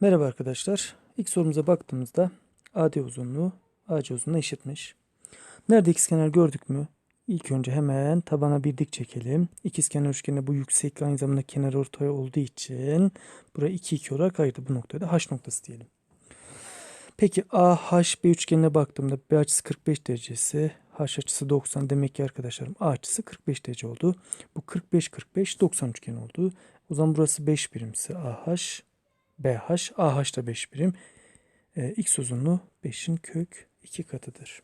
Merhaba arkadaşlar. İlk sorumuza baktığımızda AD uzunluğu AC uzunluğuna eşitmiş. Nerede ikizkenar gördük mü? İlk önce hemen tabana bir dik çekelim. İkizkenar üçgeninde bu yükseklik aynı zamanda kenar ortaya olduğu için buraya 2 2 olarak ayırdı. Bu noktaya da H noktası diyelim. Peki AHB üçgenine baktığımda B açısı 45 derecesi, H açısı 90 demek ki arkadaşlarım A açısı 45 derece oldu. Bu 45 45 90 üçgen oldu. O zaman burası 5 birimse AH BH, AH da 5 birim. E, X uzunluğu 5'in kök 2 katıdır.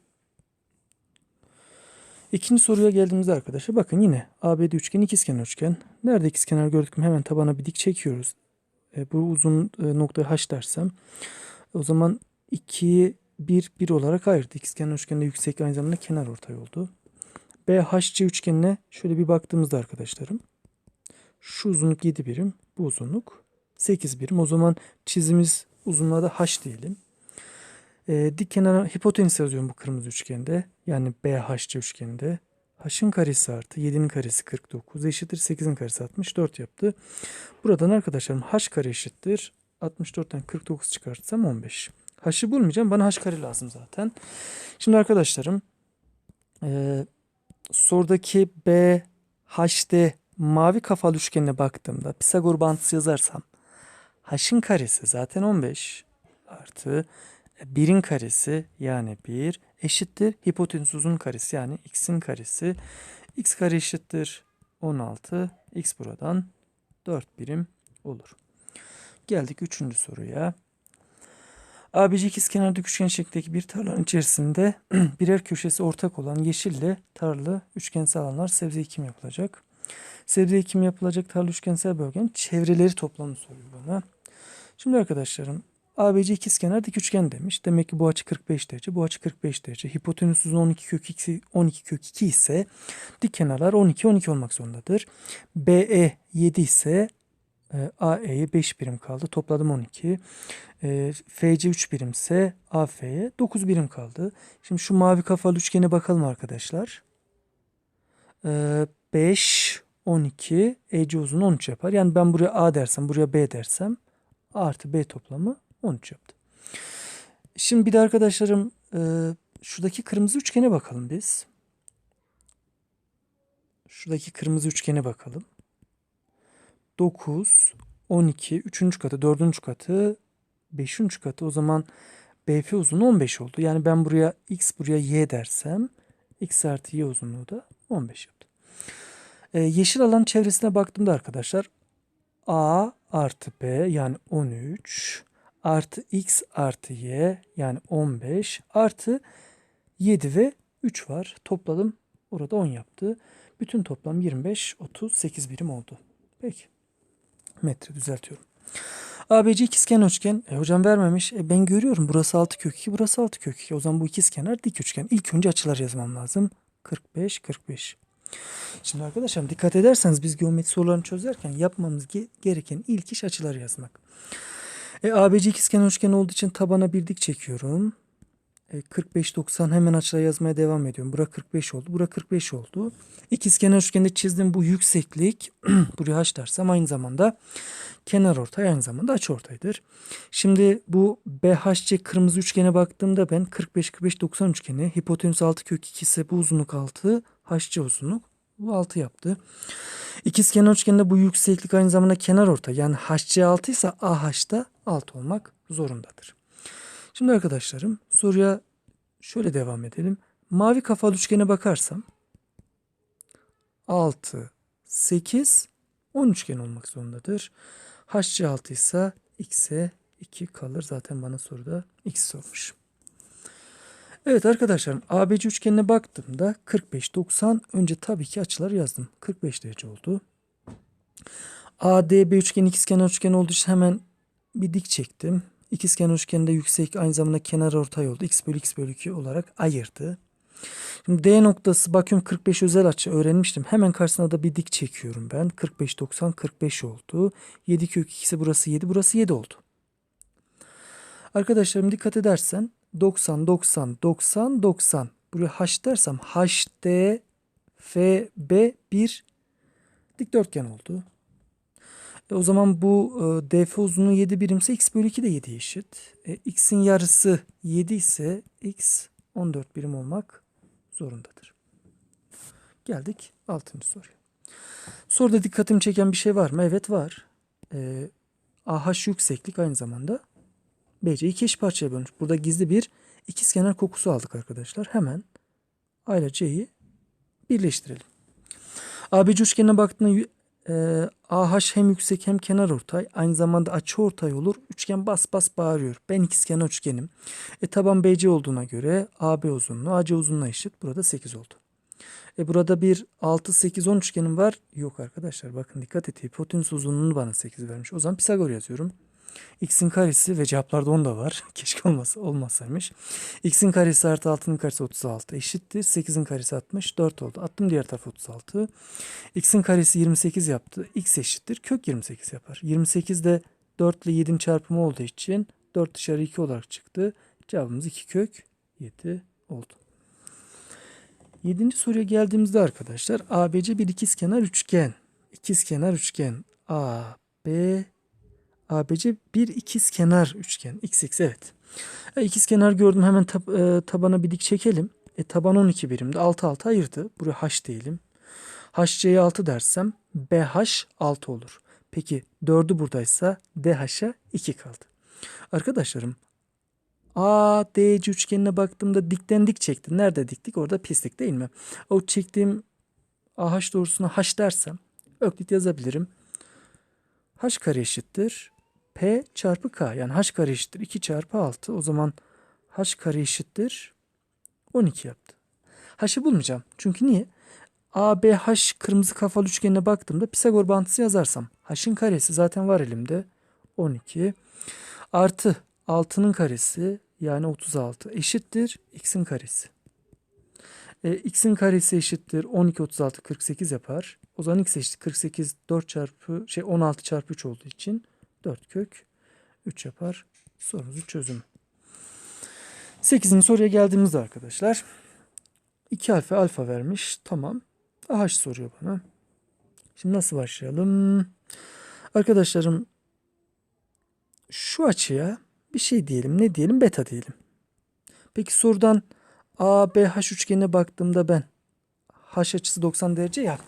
İkinci soruya geldiğimizde arkadaşlar bakın yine ABD üçgen ikizkenar üçgen. Nerede ikizkenar gördük mü hemen tabana bir dik çekiyoruz. E, bu uzun e, noktayı H dersem o zaman 2'yi 1 1 olarak ayırdı. İkizkenar üçgende yüksek aynı zamanda kenar ortay oldu. BHC üçgenine şöyle bir baktığımızda arkadaşlarım şu uzunluk 7 birim, bu uzunluk 8 birim. O zaman çizimiz uzunluğa da h diyelim. Ee, dik kenara hipotenüs yazıyorum bu kırmızı üçgende. Yani BHC üçgeninde. H'ın karesi artı 7'nin karesi 49 eşittir 8'in karesi 64 yaptı. Buradan arkadaşlarım h kare eşittir. 64'ten 49 çıkartsam 15. H'ı bulmayacağım. Bana h kare lazım zaten. Şimdi arkadaşlarım e, sorudaki B, H'de mavi kafalı üçgenine baktığımda Pisagor bağıntısı yazarsam h'ın karesi zaten 15 artı 1'in karesi yani 1 eşittir hipotenüs uzun karesi yani x'in karesi. x kare eşittir 16. x buradan 4 birim olur. Geldik 3. soruya. ABC ikizkenarda üçgen şeklindeki bir tarlanın içerisinde birer köşesi ortak olan yeşille tarlı üçgensel alanlar sebze ekim yapılacak. Sebze ekim yapılacak tarla üçgensel bölgenin çevreleri toplamını soruyor bana. Şimdi arkadaşlarım ABC ikizkenar dik üçgen demiş. Demek ki bu açı 45 derece, bu açı 45 derece. Hipotenüs uzun 12 kök 2, 12 kök 2 ise dik kenarlar 12 12 olmak zorundadır. BE 7 ise e, AE'ye 5 birim kaldı. Topladım 12. E, FC 3 birimse AF'ye 9 birim kaldı. Şimdi şu mavi kafalı üçgene bakalım arkadaşlar. E, 5 12 EC uzun 13 yapar. Yani ben buraya A dersem, buraya B dersem Artı B toplamı 13 yaptı. Şimdi bir de arkadaşlarım e, şuradaki kırmızı üçgene bakalım biz. Şuradaki kırmızı üçgene bakalım. 9, 12, 3. katı, 4. katı, 5. katı. O zaman BF uzunluğu 15 oldu. Yani ben buraya x buraya y dersem x artı y uzunluğu da 15 yaptı. Ee, yeşil alan çevresine baktığımda arkadaşlar a artı b yani 13 artı x artı y yani 15 artı 7 ve 3 var. Topladım. Orada 10 yaptı. Bütün toplam 25, 38 birim oldu. Peki. Metre düzeltiyorum. ABC ikizkenar üçgen. E, hocam vermemiş. E, ben görüyorum. Burası 6 kök 2, burası 6 kök 2. O zaman bu ikizkenar dik üçgen. İlk önce açılar yazmam lazım. 45, 45. Şimdi arkadaşlar dikkat ederseniz biz geometri sorularını çözerken yapmamız ge- gereken ilk iş açıları yazmak. E, ABC ikizkenar üçgen olduğu için tabana bir dik çekiyorum. E, 45 90 hemen açılar yazmaya devam ediyorum. Bura 45 oldu. Bura 45 oldu. İkizkenar üçgende çizdiğim bu yükseklik buraya h dersem aynı zamanda kenar ortay aynı zamanda açı ortaydır. Şimdi bu BHC kırmızı üçgene baktığımda ben 45 45 90 üçgeni hipotenüs 6 kök 2 ise bu uzunluk 6 HC uzunluk bu 6 yaptı. İkizkenar üçgende bu yükseklik aynı zamanda kenar ortay yani HC 6 ise AH da 6 olmak zorundadır. Şimdi arkadaşlarım soruya şöyle devam edelim. Mavi kafalı üçgene bakarsam 6, 8, 10 üçgen olmak zorundadır. HC 6 ise x'e 2 kalır. Zaten bana soruda x sormuş. Evet arkadaşlarım ABC üçgenine baktığımda 45 90 önce tabii ki açıları yazdım. 45 derece oldu. ADB üçgen ikizkenar üçgen olduğu için hemen bir dik çektim. İkizkenar üçgeninde yüksek aynı zamanda kenar ortay oldu. X bölü X bölü 2 olarak ayırdı. Şimdi D noktası bakıyorum 45 özel açı öğrenmiştim. Hemen karşısına da bir dik çekiyorum ben. 45 90 45 oldu. 7 kök 2 ise burası 7 burası 7 oldu. Arkadaşlarım dikkat edersen 90 90 90 90 buraya H dersem HD FB bir dikdörtgen oldu. E, o zaman bu e, DF uzunluğu 7 birimse x bölü 2 de 7'ye eşit. E, x'in yarısı 7 ise x 14 birim olmak zorundadır. Geldik 6. soruya. Soruda dikkatimi çeken bir şey var mı? Evet var. E, AH yükseklik aynı zamanda BC iki eş parçaya bölünmüş. Burada gizli bir ikizkenar kokusu aldık arkadaşlar. Hemen A ile C'yi birleştirelim. ABC üçgenine baktığında e, AH hem yüksek hem kenar ortay. Aynı zamanda açı ortay olur. Üçgen bas bas bağırıyor. Ben ikizkenar üçgenim. E taban BC olduğuna göre AB uzunluğu AC uzunluğuna eşit. Burada 8 oldu. E burada bir 6, 8, 10 üçgenim var. Yok arkadaşlar bakın dikkat et. Hipotenüs uzunluğunu bana 8 vermiş. O zaman Pisagor yazıyorum. X'in karesi ve cevaplarda 10 da var. Keşke olmasa, olmasaymış. X'in karesi artı 6'nın karesi 36 eşittir. 8'in karesi 60. 4 oldu. Attım diğer tarafa 36. X'in karesi 28 yaptı. X eşittir. Kök 28 yapar. 28 de 4 ile 7'nin çarpımı olduğu için 4 dışarı 2 olarak çıktı. Cevabımız 2 kök 7 oldu. Yedinci soruya geldiğimizde arkadaşlar ABC bir ikizkenar üçgen. İkizkenar üçgen A, B, ABC bir ikizkenar üçgen. XX evet. E, ikizkenar gördüm hemen tab e, tabana bir dik çekelim. E, taban 12 birimde 6 6 ayırdı. Buraya H diyelim. HC'ye 6 dersem BH 6 olur. Peki 4'ü buradaysa DH'a 2 kaldı. Arkadaşlarım ADC üçgenine baktığımda dikten dik çekti. Nerede diktik? Orada pislik değil mi? O çektiğim AH doğrusuna H dersem öklit yazabilirim. H kare eşittir. P çarpı K. Yani H kare eşittir 2 çarpı 6. O zaman H kare eşittir 12 yaptı. H'ı bulmayacağım. Çünkü niye? ABH kırmızı kafalı üçgenine baktığımda Pisagor bağıntısı yazarsam H'in karesi zaten var elimde. 12 artı 6'nın karesi yani 36 eşittir x'in karesi. E, x'in karesi eşittir 12 36 48 yapar. O zaman x eşittir 48 4 çarpı şey 16 çarpı 3 olduğu için 4 kök 3 yapar. Sorumuzun çözümü. 8. soruya geldiğimizde arkadaşlar 2 alfa alfa vermiş. Tamam. AH soruyor bana. Şimdi nasıl başlayalım? Arkadaşlarım şu açıya bir şey diyelim. Ne diyelim? Beta diyelim. Peki sorudan ABH üçgenine baktığımda ben H açısı 90 derece ya.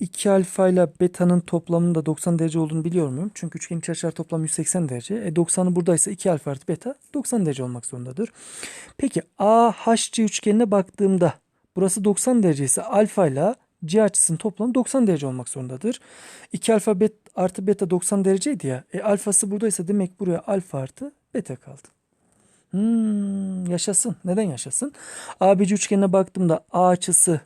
2 alfa ile beta'nın toplamının da 90 derece olduğunu biliyor muyum? Çünkü üçgenin iç toplam 180 derece. E 90'ı buradaysa 2 alfa artı beta 90 derece olmak zorundadır. Peki AHC üçgenine baktığımda burası 90 derece ise alfa ile C açısının toplamı 90 derece olmak zorundadır. 2 alfa bet artı beta 90 dereceydi ya. E alfası buradaysa demek buraya alfa artı beta kaldı. Hmm, yaşasın. Neden yaşasın? ABC üçgenine baktığımda A açısı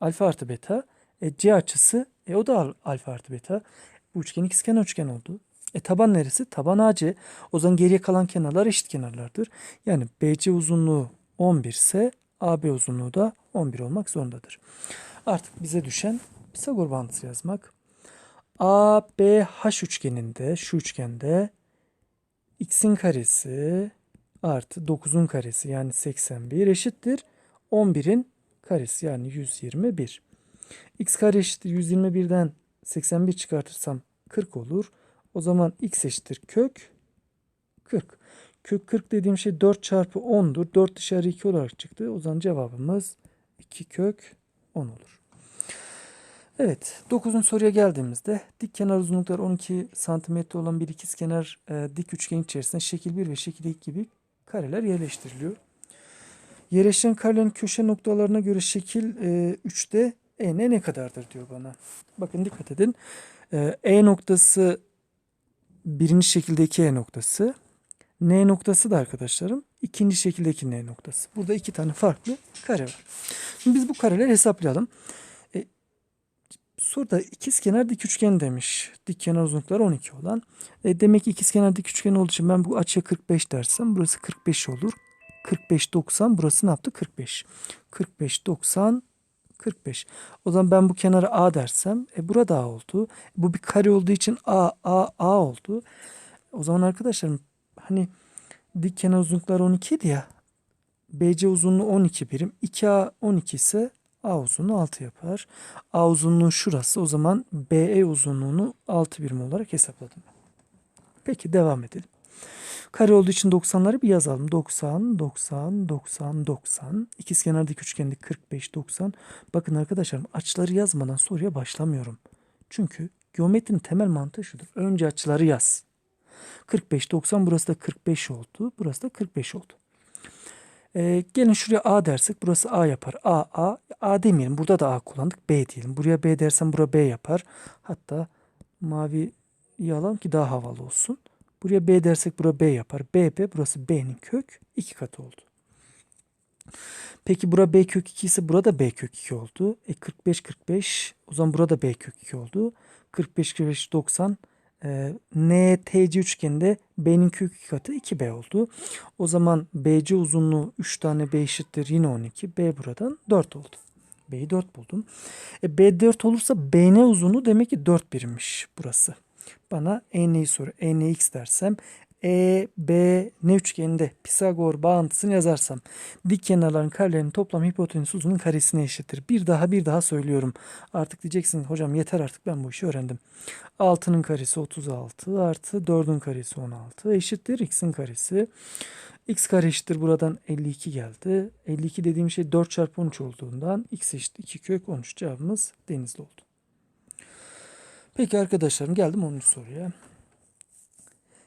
alfa artı beta. E, C açısı e, o da al- alfa artı beta. Bu üçgen ikizkenar üçgen oldu. E taban neresi? Taban AC. O zaman geriye kalan kenarlar eşit kenarlardır. Yani BC uzunluğu 11 ise AB uzunluğu da 11 olmak zorundadır. Artık bize düşen Pisagor bağıntısı yazmak. ABH üçgeninde şu üçgende x'in karesi artı 9'un karesi yani 81 eşittir. 11'in karesi yani 121. x kare eşittir 121'den 81 çıkartırsam 40 olur. O zaman x eşittir kök 40. Kök 40 dediğim şey 4 çarpı 10'dur. 4 dışarı 2 olarak çıktı. O zaman cevabımız 2 kök 10 olur. Evet, 9. soruya geldiğimizde dik kenar uzunlukları 12 cm olan bir ikizkenar e, dik üçgen içerisinde şekil 1 ve şekil 2 gibi kareler yerleştiriliyor. Yerleştiren karelerin köşe noktalarına göre şekil e, 3'te en ne kadardır diyor bana. Bakın dikkat edin. E, e noktası birinci şekildeki E noktası. N noktası da arkadaşlarım ikinci şekildeki N noktası. Burada iki tane farklı kare var. Şimdi biz bu kareleri hesaplayalım. E, soruda ikizkenar dik üçgen demiş. Dik kenar uzunlukları 12 olan. E, demek ki ikizkenar dik üçgen olduğu için ben bu açıya 45 dersem burası 45 olur. 45 90 burası ne yaptı? 45. 45 90 45. O zaman ben bu kenara A dersem e burada A oldu. Bu bir kare olduğu için A A A oldu. O zaman arkadaşlarım hani dik kenar uzunlukları 12 idi ya. BC uzunluğu 12 birim. 2A 12 ise A uzunluğu 6 yapar. A uzunluğu şurası. O zaman BE uzunluğunu 6 birim olarak hesapladım. Peki devam edelim. Kare olduğu için 90'ları bir yazalım. 90, 90, 90, 90. İkizkenardaki üçgende 45, 90. Bakın arkadaşlarım açıları yazmadan soruya başlamıyorum. Çünkü geometrinin temel mantığı şudur. Önce açıları yaz. 45, 90 burası da 45 oldu. Burası da 45 oldu. Ee, gelin şuraya A dersek burası A yapar. A, A, A demeyelim. Burada da A kullandık. B diyelim. Buraya B dersem bura B yapar. Hatta mavi alalım ki daha havalı olsun. Buraya B dersek bura B yapar. B, B burası B'nin kök 2 katı oldu. Peki bura B kök 2 ise burada B kök 2 oldu. E 45 45 o zaman burada B kök 2 oldu. 45 45 90 e, NTC üçgeninde B'nin kök 2 katı 2B oldu. O zaman BC uzunluğu 3 tane B eşittir yine 12. B buradan 4 oldu. B'yi 4 buldum. E, B 4 olursa BN uzunluğu demek ki 4 birimmiş burası. Bana EN'yi soru. ENX dersem E, B, ne üçgeninde Pisagor bağıntısını yazarsam dik kenarların karelerinin toplam hipotenüs uzunluğun karesine eşittir. Bir daha bir daha söylüyorum. Artık diyeceksin hocam yeter artık ben bu işi öğrendim. 6'nın karesi 36 artı 4'ün karesi 16 eşittir x'in karesi. x kare eşittir buradan 52 geldi. 52 dediğim şey 4 çarpı 13 olduğundan x eşittir 2 kök 13 cevabımız denizli oldu. Peki arkadaşlarım geldim 10. soruya.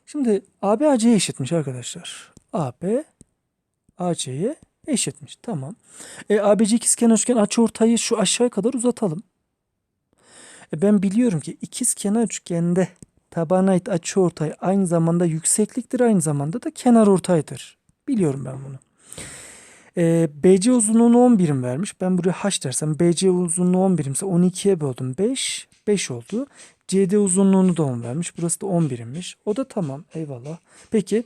Şimdi AB AC'ye eşitmiş arkadaşlar. AB AC'ye eşitmiş. Tamam. E, ABC ikizkenar üçgen açıortayı şu aşağıya kadar uzatalım. E, ben biliyorum ki ikizkenar üçgende tabana ait açıortay aynı zamanda yüksekliktir, aynı zamanda da kenar ortaydır. Biliyorum ben bunu. E, BC uzunluğunu 10 birim vermiş. Ben buraya h dersem BC uzunluğu 10 birimse 12'ye böldüm 5. 5 oldu. CD uzunluğunu da 10 vermiş. Burası da 10 birimmiş. O da tamam. Eyvallah. Peki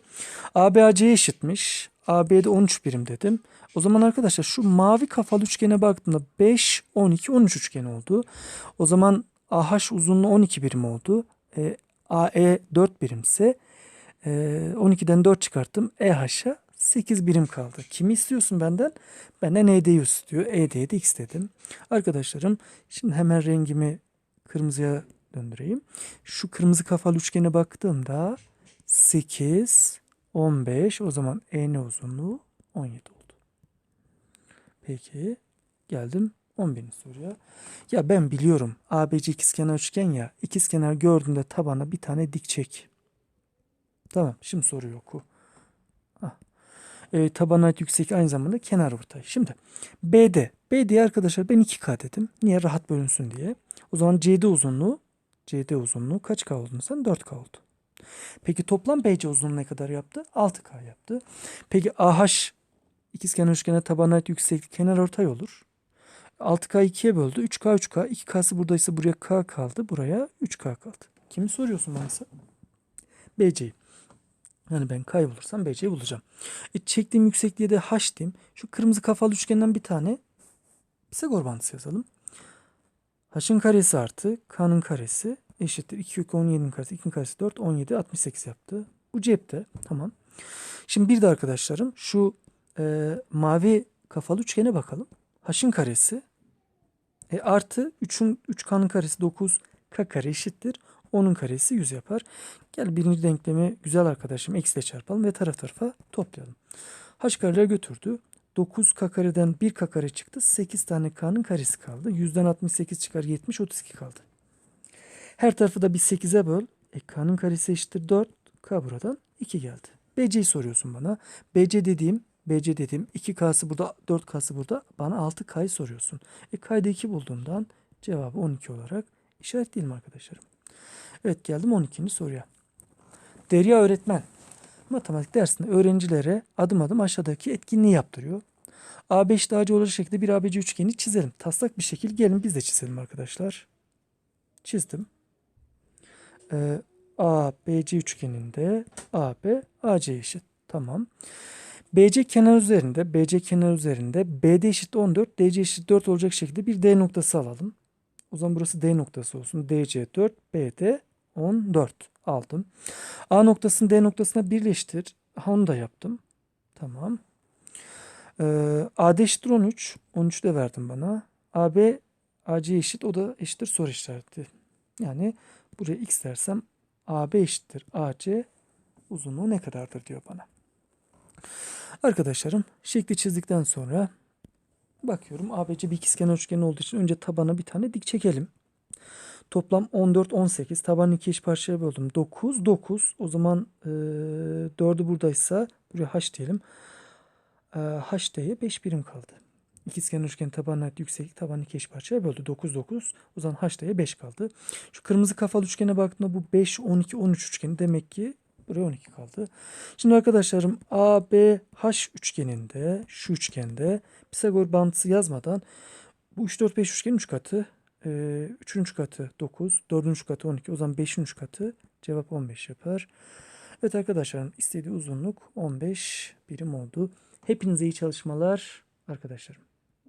AB AC'ye eşitmiş. AB'de 13 birim dedim. O zaman arkadaşlar şu mavi kafalı üçgene baktığımda 5, 12, 13 üçgen oldu. O zaman AH uzunluğu 12 birim oldu. E, AE 4 birimse e, 12'den 4 çıkarttım. EH'a 8 birim kaldı. Kimi istiyorsun benden? Benden ED'yi istiyor. ED'ye de X dedim. Arkadaşlarım şimdi hemen rengimi kırmızıya döndüreyim. Şu kırmızı kafalı üçgene baktığımda 8, 15 o zaman EN uzunluğu 17 oldu. Peki geldim 11. soruya. Ya ben biliyorum ABC ikizkenar üçgen ya ikizkenar gördüğümde tabana bir tane dik çek. Tamam şimdi soruyu oku. E, tabana ait yüksek aynı zamanda kenar ortay. Şimdi BD. BD arkadaşlar ben 2K dedim. Niye? Rahat bölünsün diye. O zaman CD uzunluğu CD uzunluğu kaç K oldun sen? 4K oldu. Peki toplam BC uzunluğu ne kadar yaptı? 6K yaptı. Peki AH ikizkenar üçgene tabana ait yükseklik kenar ortay olur. 6K 2'ye böldü. 3K 3K. 2K'sı buradaysa buraya K kaldı. Buraya 3K kaldı. Kimi soruyorsun bana sen? BC'yi. Yani ben kaybolursam BC'yi bulacağım. E, çektiğim yüksekliğe de H diyeyim. Şu kırmızı kafalı üçgenden bir tane Pisagor bağıntısı yazalım. H'ın karesi artı K'nın karesi eşittir. 2 kök 17'nin karesi. 2'nin karesi 4. 17 68 yaptı. Bu cepte. Tamam. Şimdi bir de arkadaşlarım şu e, mavi kafalı üçgene bakalım. H'ın karesi e, artı 3'ün 3K'nın karesi 9 K kare eşittir. 10'un karesi 100 yapar. Gel birinci denklemi güzel arkadaşım x ile çarpalım ve taraf tarafa toplayalım. H kareler götürdü. 9 k kareden 1 k kare çıktı. 8 tane k'nın karesi kaldı. 100'den 68 çıkar 70 32 kaldı. Her tarafı da bir 8'e böl. E, k'nın karesi eşittir 4. K buradan 2 geldi. BC'yi soruyorsun bana. BC dediğim BC dediğim 2K'sı burada 4K'sı burada. Bana 6K'yı soruyorsun. E K'yı 2 bulduğumdan cevabı 12 olarak işaretleyelim arkadaşlarım. Evet geldim 12. soruya. Derya öğretmen matematik dersinde öğrencilere adım adım aşağıdaki etkinliği yaptırıyor. A5 dağcı olacak şekilde bir ABC üçgeni çizelim. Taslak bir şekil gelin biz de çizelim arkadaşlar. Çizdim. Ee, ABC üçgeninde AB AC eşit. Tamam. BC kenar üzerinde, BC kenar üzerinde BD eşit 14, DC eşit 4 olacak şekilde bir D noktası alalım. O zaman burası D noktası olsun. DC 4, BD 14 aldım. A noktasını D noktasına birleştir. Ha, onu da yaptım. Tamam. Ee, AD eşittir 13. 13 de verdim bana. AB AC eşit o da eşittir soru işareti. Yani buraya x dersem AB eşittir AC uzunluğu ne kadardır diyor bana. Arkadaşlarım şekli çizdikten sonra bakıyorum ABC bir ikizkenar üçgen olduğu için önce tabana bir tane dik çekelim. Toplam 14, 18. Tabanı iki eş parçaya böldüm. 9, 9. O zaman e, 4'ü buradaysa buraya h diyelim. E, h diye 5 birim kaldı. İkizkenar üçgen tabanına yükseklik tabanı iki eş parçaya böldü. 9, 9. O zaman h diye 5 kaldı. Şu kırmızı kafalı üçgene baktığımda bu 5, 12, 13 üçgeni demek ki buraya 12 kaldı. Şimdi arkadaşlarım ABH üçgeninde şu üçgende Pisagor bağıntısı yazmadan bu 3, 4, 5 üçgenin 3 katı. Ee, üçüncü katı 9, dördüncü katı 12. O zaman beşinci katı cevap 15 yapar. Evet arkadaşlarım istediği uzunluk 15 birim oldu. Hepinize iyi çalışmalar arkadaşlarım.